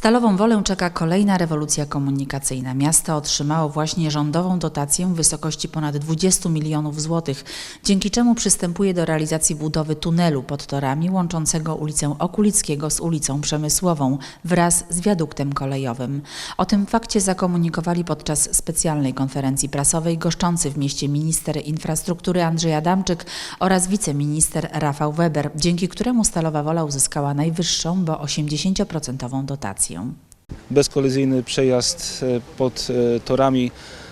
Stalową Wolę czeka kolejna rewolucja komunikacyjna. Miasto otrzymało właśnie rządową dotację w wysokości ponad 20 milionów złotych, dzięki czemu przystępuje do realizacji budowy tunelu pod torami łączącego ulicę Okulickiego z ulicą Przemysłową wraz z wiaduktem kolejowym. O tym fakcie zakomunikowali podczas specjalnej konferencji prasowej goszczący w mieście minister infrastruktury Andrzej Adamczyk oraz wiceminister Rafał Weber, dzięki któremu Stalowa Wola uzyskała najwyższą, bo 80% dotację. Bezkolizyjny przejazd e, pod e, torami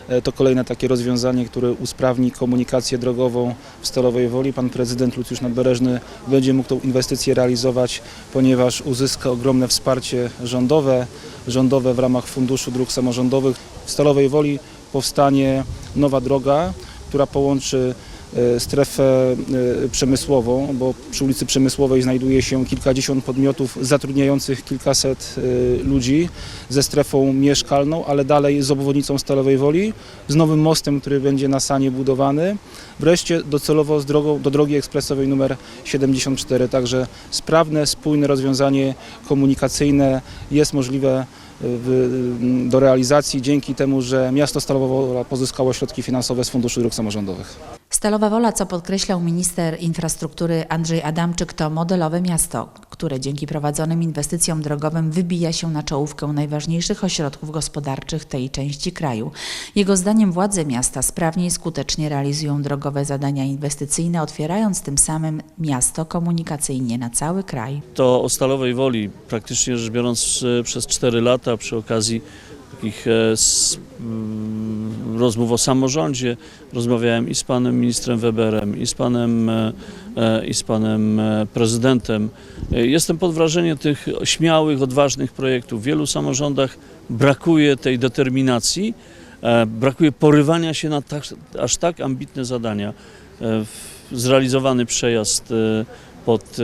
e, to kolejne takie rozwiązanie, które usprawni komunikację drogową w Stalowej Woli. Pan prezydent Lucjusz Nadbereżny będzie mógł tą inwestycję realizować, ponieważ uzyska ogromne wsparcie rządowe, rządowe w ramach Funduszu Dróg Samorządowych. W Stalowej Woli powstanie nowa droga, która połączy strefę e, przemysłową, bo przy ulicy Przemysłowej znajduje się kilkadziesiąt podmiotów zatrudniających kilkaset e, ludzi ze strefą mieszkalną, ale dalej z obwodnicą Stalowej Woli, z nowym mostem, który będzie na Sanie budowany, wreszcie docelowo z drogą, do drogi ekspresowej numer 74. Także sprawne, spójne rozwiązanie komunikacyjne jest możliwe w, do realizacji dzięki temu, że miasto Stalowa Wola pozyskało środki finansowe z Funduszu Dróg Samorządowych. Stalowa Wola, co podkreślał minister infrastruktury Andrzej Adamczyk, to modelowe miasto, które dzięki prowadzonym inwestycjom drogowym wybija się na czołówkę najważniejszych ośrodków gospodarczych tej części kraju. Jego zdaniem władze miasta sprawnie i skutecznie realizują drogowe zadania inwestycyjne, otwierając tym samym miasto komunikacyjnie na cały kraj. To o Stalowej Woli praktycznie rzecz biorąc e, przez 4 lata przy okazji takich e, rozmów o samorządzie rozmawiałem i z panem ministrem Weberem, i z panem, e, e, i z panem e, prezydentem. Jestem pod wrażeniem tych śmiałych, odważnych projektów. W wielu samorządach brakuje tej determinacji, brakuje porywania się na tak, aż tak ambitne zadania. Zrealizowany przejazd pod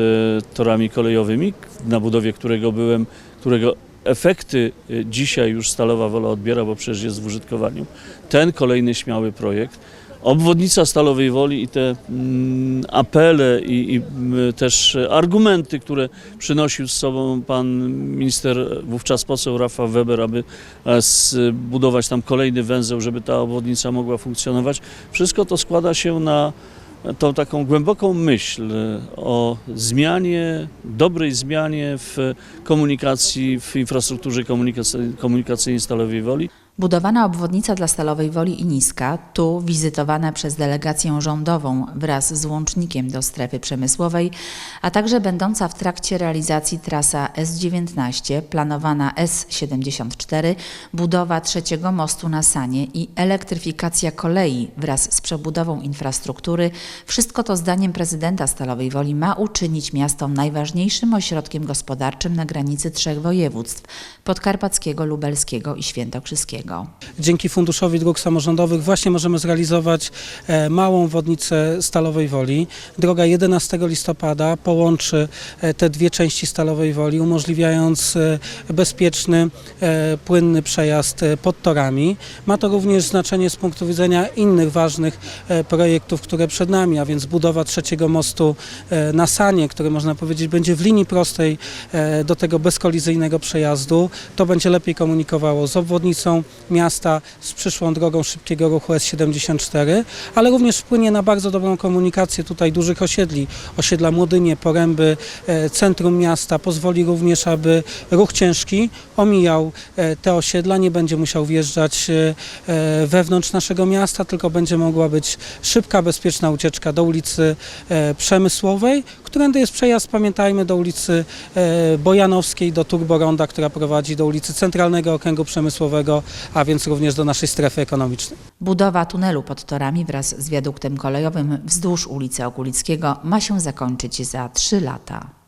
torami kolejowymi, na budowie którego byłem, którego efekty e, dzisiaj już Stalowa Wola odbiera, bo przecież jest w użytkowaniu. Ten kolejny śmiały projekt. Obwodnica Stalowej Woli i te mm, apele i, i mm, też argumenty, które przynosił z sobą pan minister, wówczas poseł Rafał Weber, aby e, zbudować tam kolejny węzeł, żeby ta obwodnica mogła funkcjonować. Wszystko to składa się na tą taką głęboką myśl o zmianie, dobrej zmianie w komunikacji, w infrastrukturze komunikacy- komunikacyjnej Stalowej Woli. Budowana obwodnica dla Stalowej Woli i Niska, tu wizytowana przez delegację rządową wraz z łącznikiem do strefy przemysłowej, a także będąca w trakcie realizacji trasa S19, planowana S74, budowa trzeciego mostu na Sanie i elektryfikacja kolei wraz z przebudową infrastruktury, wszystko to zdaniem prezydenta Stalowej Woli ma uczynić miasto najważniejszym ośrodkiem gospodarczym na granicy trzech województw podkarpackiego, lubelskiego i świętokrzyskiego. Dzięki Funduszowi Dróg Samorządowych właśnie możemy zrealizować e, małą wodnicę Stalowej Woli. Droga 11 listopada połączy e, te dwie części Stalowej Woli, umożliwiając e, bezpieczny, płynny przejazd pod torami. Ma to również znaczenie z punktu widzenia innych ważnych projektów, które przed nami, a więc budowa trzeciego mostu na Sanie, który można powiedzieć będzie w linii prostej do tego bezkolizyjnego przejazdu. To będzie lepiej komunikowało z obwodnicą miasta, z przyszłą drogą szybkiego ruchu S74, ale również wpłynie na bardzo dobrą komunikację tutaj dużych osiedli, osiedla Młodynie, Poręby, e, centrum miasta. Pozwoli również, aby ruch ciężki omijał e, te osiedla, nie będzie musiał wjeżdżać e, wewnątrz naszego miasta, tylko będzie mogła być szybka, bezpieczna ucieczka do ulicy Przemysłowej, którędy jest przejazd, pamiętajmy, do ulicy e, Bojanowskiej, do Turboronda, która prowadzi do ulicy Centralnego Okręgu Przemysłowego, a więc również do naszej strefy ekonomicznej. Budowa tunelu pod torami wraz z wiaduktem kolejowym wzdłuż ulicy Okulickiego ma się zakończyć za trzy lata.